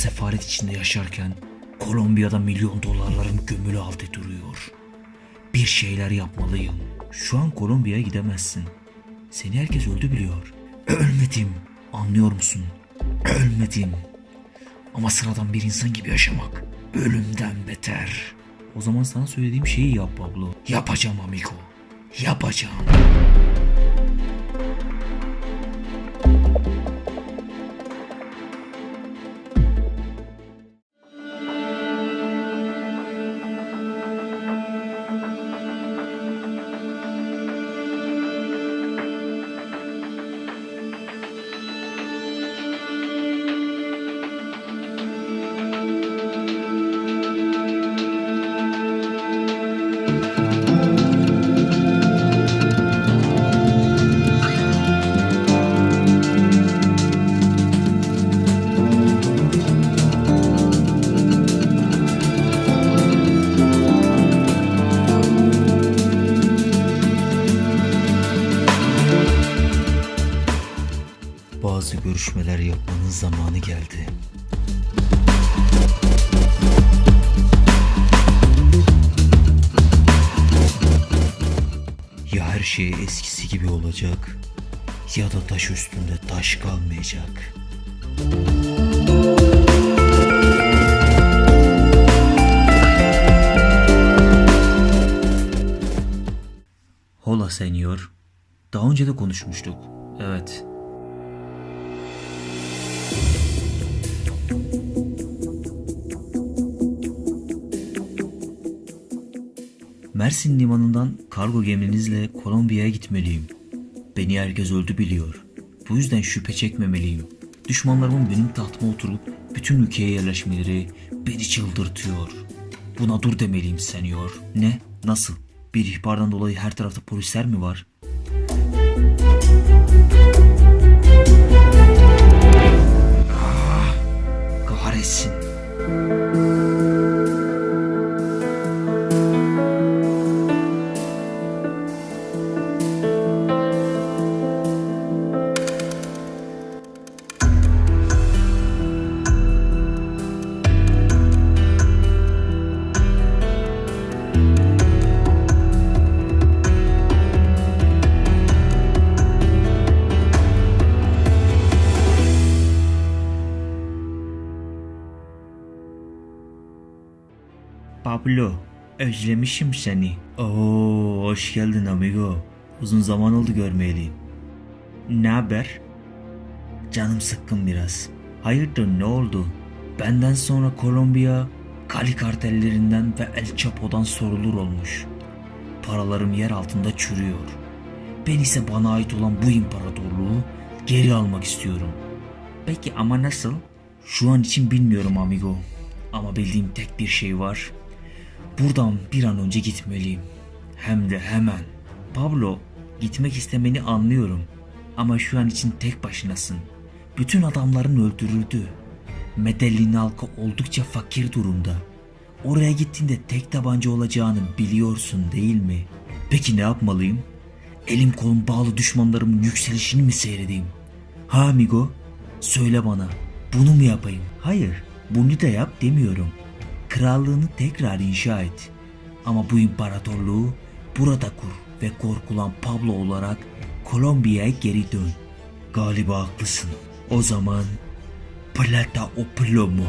sefaret içinde yaşarken Kolombiya'da milyon dolarların gömülü altı duruyor. Bir şeyler yapmalıyım. Şu an Kolombiya'ya gidemezsin. Seni herkes öldü biliyor. Ölmedim. Anlıyor musun? Ölmedim. Ama sıradan bir insan gibi yaşamak ölümden beter. O zaman sana söylediğim şeyi yap Pablo. Yapacağım amigo. Yapacağım. Görüşmeler yapmanın zamanı geldi. Ya her şey eskisi gibi olacak ya da taş üstünde taş kalmayacak. Hola senyor. Daha önce de konuşmuştuk. Evet. Mersin limanından kargo geminizle Kolombiya'ya gitmeliyim. Beni herkes öldü biliyor. Bu yüzden şüphe çekmemeliyim. Düşmanlarımın benim tahtıma oturup bütün ülkeye yerleşmeleri beni çıldırtıyor. Buna dur demeliyim senyor. Ne? Nasıl? Bir ihbardan dolayı her tarafta polisler mi var? Ah, kahretsin. Pablo, özlemişim seni. Oo, hoş geldin amigo. Uzun zaman oldu görmeyeli. Ne haber? Canım sıkkın biraz. Hayırdır ne oldu? Benden sonra Kolombiya, Kali kartellerinden ve El Chapo'dan sorulur olmuş. Paralarım yer altında çürüyor. Ben ise bana ait olan bu imparatorluğu geri almak istiyorum. Peki ama nasıl? Şu an için bilmiyorum amigo. Ama bildiğim tek bir şey var. Buradan bir an önce gitmeliyim. Hem de hemen. Pablo, gitmek istemeni anlıyorum. Ama şu an için tek başınasın. Bütün adamların öldürüldü. Medellin halkı oldukça fakir durumda. Oraya gittiğinde tek tabanca olacağını biliyorsun değil mi? Peki ne yapmalıyım? Elim kolum bağlı düşmanlarımın yükselişini mi seyredeyim? Ha amigo, söyle bana. Bunu mu yapayım? Hayır, bunu da yap demiyorum. Krallığını tekrar inşa et. Ama bu imparatorluğu burada kur ve korkulan Pablo olarak Kolombiya'ya geri dön. Galiba haklısın. O zaman Plata o plomo.